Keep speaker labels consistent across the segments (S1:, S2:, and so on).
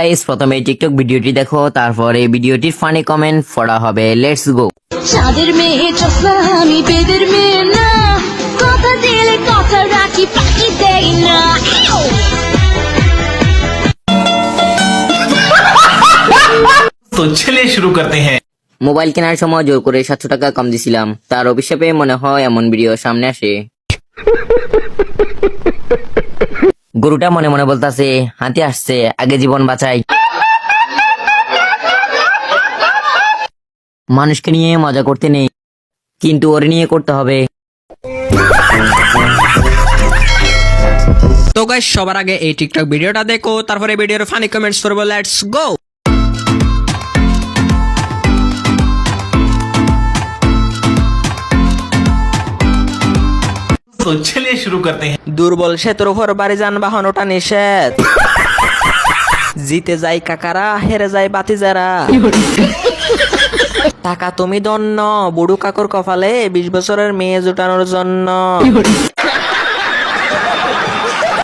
S1: Guys প্রথমে TikTok ভিডিওটি দেখো তারপরে ভিডিওটির ফানি কমেন্ট পড়া হবে। লেটস গো
S2: চাঁদের মেয়ে চশমা আমি বেদের মেয়ে না। কথা দিলে কথা রাখি পাখি দেই না।
S3: তো চলে শুরু করতে হ্যাঁ।
S1: মোবাইল কেনার সময় জোর করে সাতশো টাকা কম দিছিলাম। তার অভিশাপে মনে হয় এমন ভিডিও সামনে আসে। গরুটা মনে মনে বলতেছে, হাতি আসছে, আগে জীবন বাঁচাই। মানুষকে নিয়ে মজা করতে নেই, কিন্তু ওর নিয়ে করতে হবে।
S4: তো গাইস সবার আগে এই টিকটক ভিডিওটা দেখো, তারপরে ভিডিওর ফানি কমেন্টস করব লেটস গো
S3: तो चलिए शुरू करते हैं
S4: দুর্বল সেতুর উপর বাড়ি যানবাহন ওটা নিষেধ জিতে যাই কাকারা হেরে যায় বাতিজারা টাকা তুমি দন্য বুড়ু কাকুর কপালে বিশ বছরের মেয়ে জুটানোর জন্য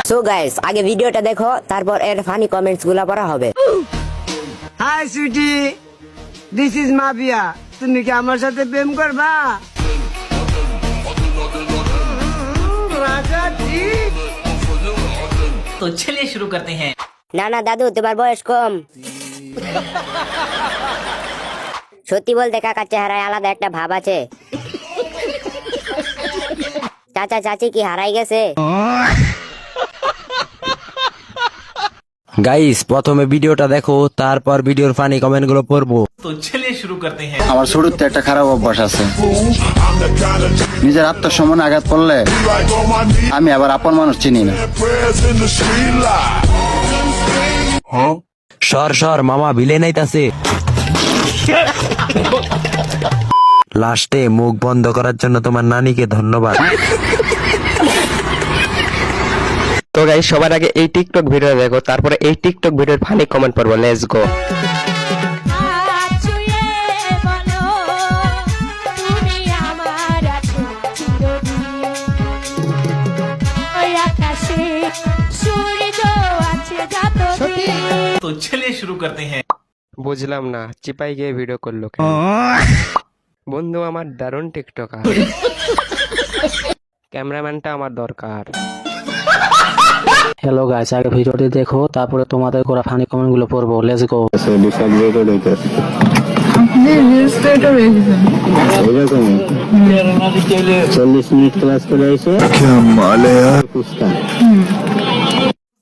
S5: সো গাইস আগে ভিডিওটা দেখো তারপর এর ফানি কমেন্টস গুলা পড়া হবে
S6: hi sweety this is mafia তুমি কি আমার সাথে প্রেম করবা
S3: तो चलिए शुरू करते हैं
S5: না না দাদু তোমার বয়স কম সত্যি বলতে কাকার চেহারায় আলাদা একটা ভাব আছে চাচা চাচি কি হারাই গেছে
S7: গাইস প্রথমে ভিডিওটা দেখো তারপর ভিডিওর ফানি কমেন্ট গুলো পড়বো
S3: তো চলে শুরু করতে হ্যাঁ।
S8: আমার শুরুতে একটা খারাপ অভ্যাস আছে। নিজের আত্মসম্মান আঘাত করলে আমি আবার আপন মানুষ চিনি না। হ্যাঁ?
S7: সর সর মামা বিলে নাইতাছে। লাস্টে মুখ বন্ধ করার জন্য তোমার নানিকে ধন্যবাদ।
S9: তো গাই সবার আগে এই টিকটক ভিডিও দেখো তারপরে এই টিকটক ভিডিওর ফানি কমেন্ট করব লেটস গো
S3: तो चलिए शुरू करते हैं
S9: বুঝলাম না চিপাই গিয়ে ভিডিও করলো কেন? বন্ধু আমার দারুণ টিকটকার ক্যামেরাম্যানটা আমার দরকার
S10: হ্যালো গাইস আগে ভিডিওটি দেখো তারপরে তোমাদের করা ফানি কমেন্ট গুলো পড়বো লেটস গো
S8: চল্লিশ মিনিট ক্লাস করে এসে